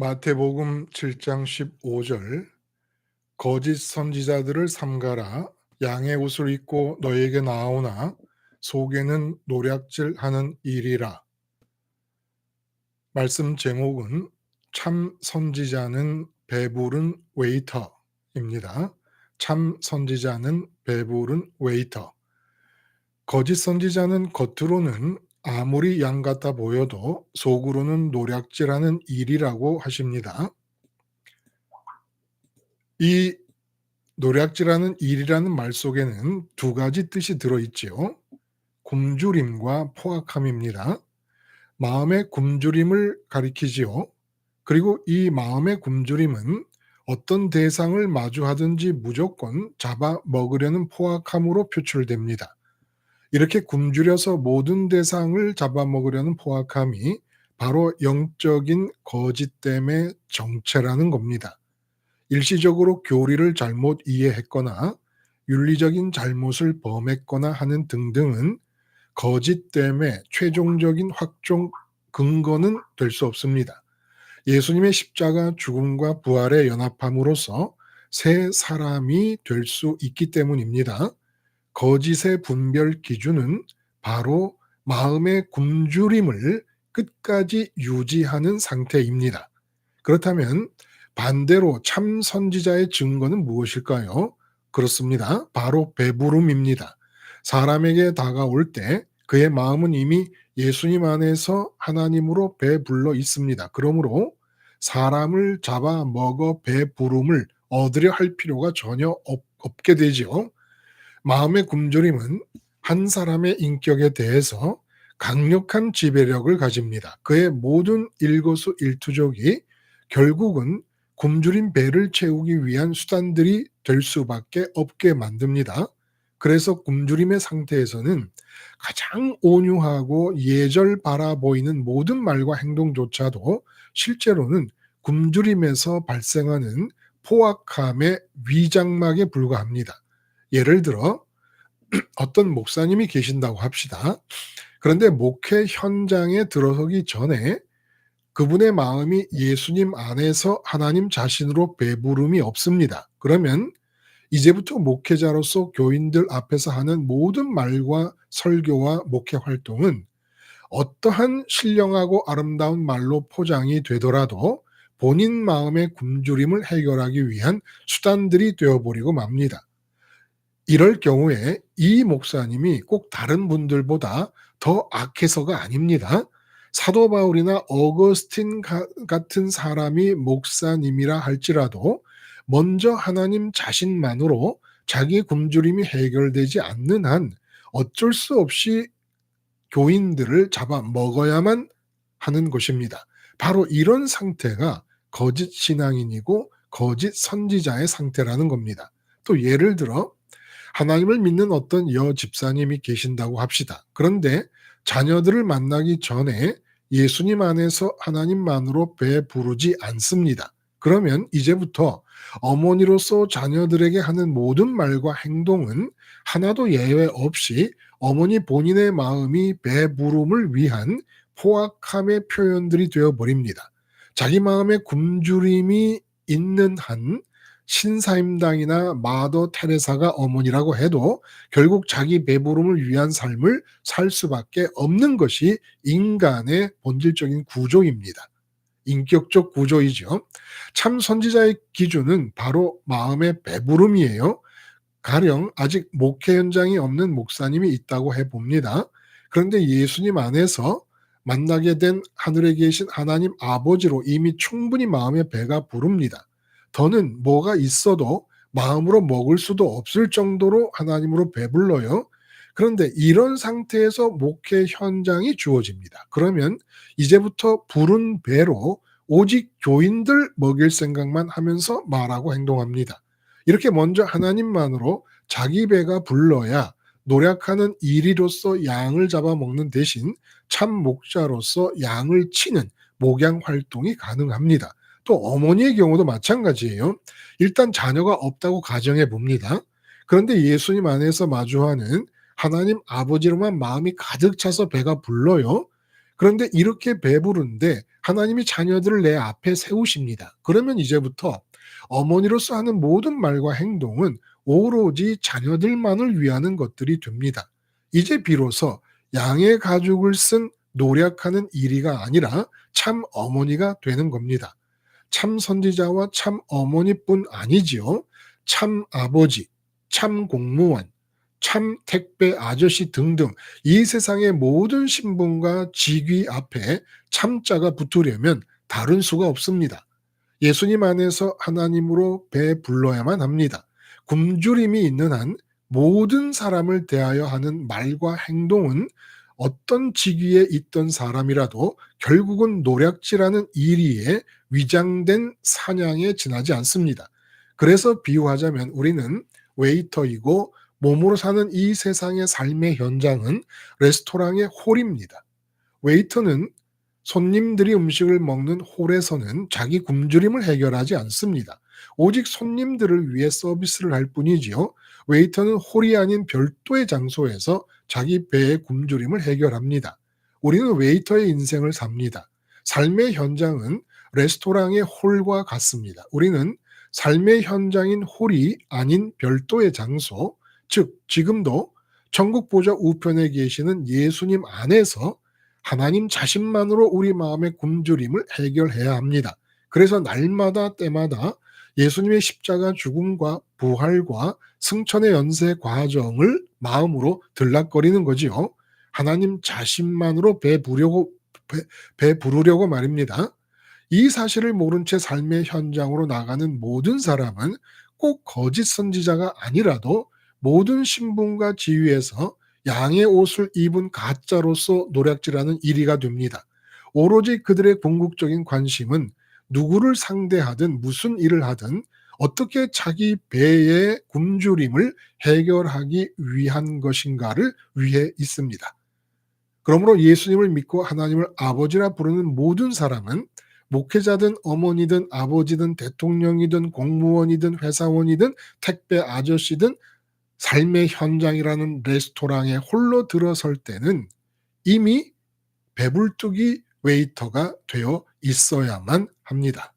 마태복음 7장 15절. 거짓 선지자들을 삼가라. 양의 옷을 입고 너에게 나오나. 속에는 노략질하는 일이라. 말씀 제목은 참 선지자는 배부른 웨이터입니다. 참 선지자는 배부른 웨이터. 거짓 선지자는 겉으로는 아무리 양 같아 보여도 속으로는 노략질하는 일이라고 하십니다. 이 노략질하는 일이라는 말 속에는 두 가지 뜻이 들어있지요. 굶주림과 포악함입니다. 마음의 굶주림을 가리키지요. 그리고 이 마음의 굶주림은 어떤 대상을 마주하든지 무조건 잡아 먹으려는 포악함으로 표출됩니다. 이렇게 굶주려서 모든 대상을 잡아먹으려는 포악함이 바로 영적인 거짓됨의 정체라는 겁니다. 일시적으로 교리를 잘못 이해했거나 윤리적인 잘못을 범했거나 하는 등등은 거짓됨의 최종적인 확정 근거는 될 수 없습니다. 예수님의 십자가 죽음과 부활의 연합함으로써 새 사람이 될 수 있기 때문입니다. 거짓의 분별 기준은 바로 마음의 굶주림을 끝까지 유지하는 상태입니다. 그렇다면 반대로 참 선지자의 증거는 무엇일까요? 그렇습니다. 바로 배부름입니다. 사람에게 다가올 때 그의 마음은 이미 예수님 안에서 하나님으로 배불러 있습니다. 그러므로 사람을 잡아 먹어 배부름을 얻으려 할 필요가 전혀 없, 게 되지요. 마음의 굶주림은 한 사람의 인격에 대해서 강력한 지배력을 가집니다. 그의 모든 일거수일투족이 결국은 굶주린 배를 채우기 위한 수단들이 될 수밖에 없게 만듭니다. 그래서 굶주림의 상태에서는 가장 온유하고 예절 바라 보이는 모든 말과 행동조차도 실제로는 굶주림에서 발생하는 포악함의 위장막에 불과합니다. 예를 들어 어떤 목사님이 계신다고 합시다. 그런데 목회 현장에 들어서기 전에 그분의 마음이 예수님 안에서 하나님 자신으로 배부름이 없습니다. 그러면 이제부터 목회자로서 교인들 앞에서 하는 모든 말과 설교와 목회 활동은 어떠한 신령하고 아름다운 말로 포장이 되더라도 본인 마음의 굶주림을 해결하기 위한 수단들이 되어버리고 맙니다. 이럴 경우에 이 목사님이 꼭 다른 분들보다 더 악해서가 아닙니다. 사도 바울이나 어거스틴 같은 사람이 목사님이라 할지라도 먼저 하나님 자신만으로 자기 굶주림이 해결되지 않는 한 어쩔 수 없이 교인들을 잡아 먹어야만 하는 것입니다. 바로 이런 상태가 거짓 신앙인이고 거짓 선지자의 상태라는 겁니다. 또 예를 들어 하나님을 믿는 어떤 여 집사님이 계신다고 합시다. 그런데 자녀들을 만나기 전에 예수님 안에서 하나님만으로 배부르지 않습니다. 그러면 이제부터 어머니로서 자녀들에게 하는 모든 말과 행동은 하나도 예외 없이 어머니 본인의 마음이 배부름을 위한 포악함의 표현들이 되어 버립니다. 자기 마음에 굶주림이 있는 한 신사임당이나 마더 테레사가 어머니라고 해도 결국 자기 배부름을 위한 삶을 살 수밖에 없는 것이 인간의 본질적인 구조입니다. 인격적 구조이죠. 참 선지자의 기준은 바로 마음의 배부름이에요. 가령 아직 목회 현장이 없는 목사님이 있다고 해봅니다. 그런데 예수님 안에서 만나게 된 하늘에 계신 하나님 아버지로 이미 충분히 마음의 배가 부릅니다. 더는 뭐가 있어도 마음으로 먹을 수도 없을 정도로 하나님으로 배불러요. 그런데 이런 상태에서 목회 현장이 주어집니다. 그러면 이제부터 부른 배로 오직 교인들 먹일 생각만 하면서 말하고 행동합니다. 이렇게 먼저 하나님만으로 자기 배가 불러야 노력하는 이리로서 양을 잡아먹는 대신 참 목자로서 양을 치는 목양 활동이 가능합니다. 또 어머니의 경우도 마찬가지예요. 일단 자녀가 없다고 가정해 봅니다. 그런데 예수님 안에서 마주하는 하나님 아버지로만 마음이 가득 차서 배가 불러요. 그런데 이렇게 배부른데 하나님이 자녀들을 내 앞에 세우십니다. 그러면 이제부터 어머니로서 하는 모든 말과 행동은 오로지 자녀들만을 위하는 것들이 됩니다. 이제 비로소 양의 가죽을 쓴 노력하는 일이가 아니라 참 어머니가 되는 겁니다. 참 선지자와 참 어머니뿐 아니지요. 참 아버지, 참 공무원, 참 택배 아저씨 등등 이 세상의 모든 신분과 직위 앞에 참자가 붙으려면 다른 수가 없습니다. 예수님 안에서 하나님으로 배불러야만 합니다. 굶주림이 있는 한 모든 사람을 대하여 하는 말과 행동은 어떤 직위에 있던 사람이라도 결국은 노략질하는 일위에 위장된 사냥에 지나지 않습니다. 그래서 비유하자면 우리는 웨이터이고 몸으로 사는 이 세상의 삶의 현장은 레스토랑의 홀입니다. 웨이터는 손님들이 음식을 먹는 홀에서는 자기 굶주림을 해결하지 않습니다. 오직 손님들을 위해 서비스를 할 뿐이지요. 웨이터는 홀이 아닌 별도의 장소에서 자기 배의 굶주림을 해결합니다. 우리는 웨이터의 인생을 삽니다. 삶의 현장은 레스토랑의 홀과 같습니다. 우리는 삶의 현장인 홀이 아닌 별도의 장소, 즉 지금도 천국 보좌 우편에 계시는 예수님 안에서 하나님 자신만으로 우리 마음의 굶주림을 해결해야 합니다. 그래서 날마다 때마다 예수님의 십자가 죽음과 부활과 승천의 연쇄 과정을 마음으로 들락거리는 거지요. 하나님 자신만으로 배부려고 배, 배부르려고 말입니다. 이 사실을 모른 채 삶의 현장으로 나가는 모든 사람은 꼭 거짓 선지자가 아니라도 모든 신분과 지위에서 양의 옷을 입은 가짜로서 노략질하는 일이가 됩니다. 오로지 그들의 궁극적인 관심은 누구를 상대하든 무슨 일을 하든 어떻게 자기 배의 굶주림을 해결하기 위한 것인가를 위해 있습니다. 그러므로 예수님을 믿고 하나님을 아버지라 부르는 모든 사람은 목회자든 어머니든 아버지든 대통령이든 공무원이든 회사원이든 택배 아저씨든 삶의 현장이라는 레스토랑에 홀로 들어설 때는 이미 배불뚝이 웨이터가 되어 있어야만 합니다.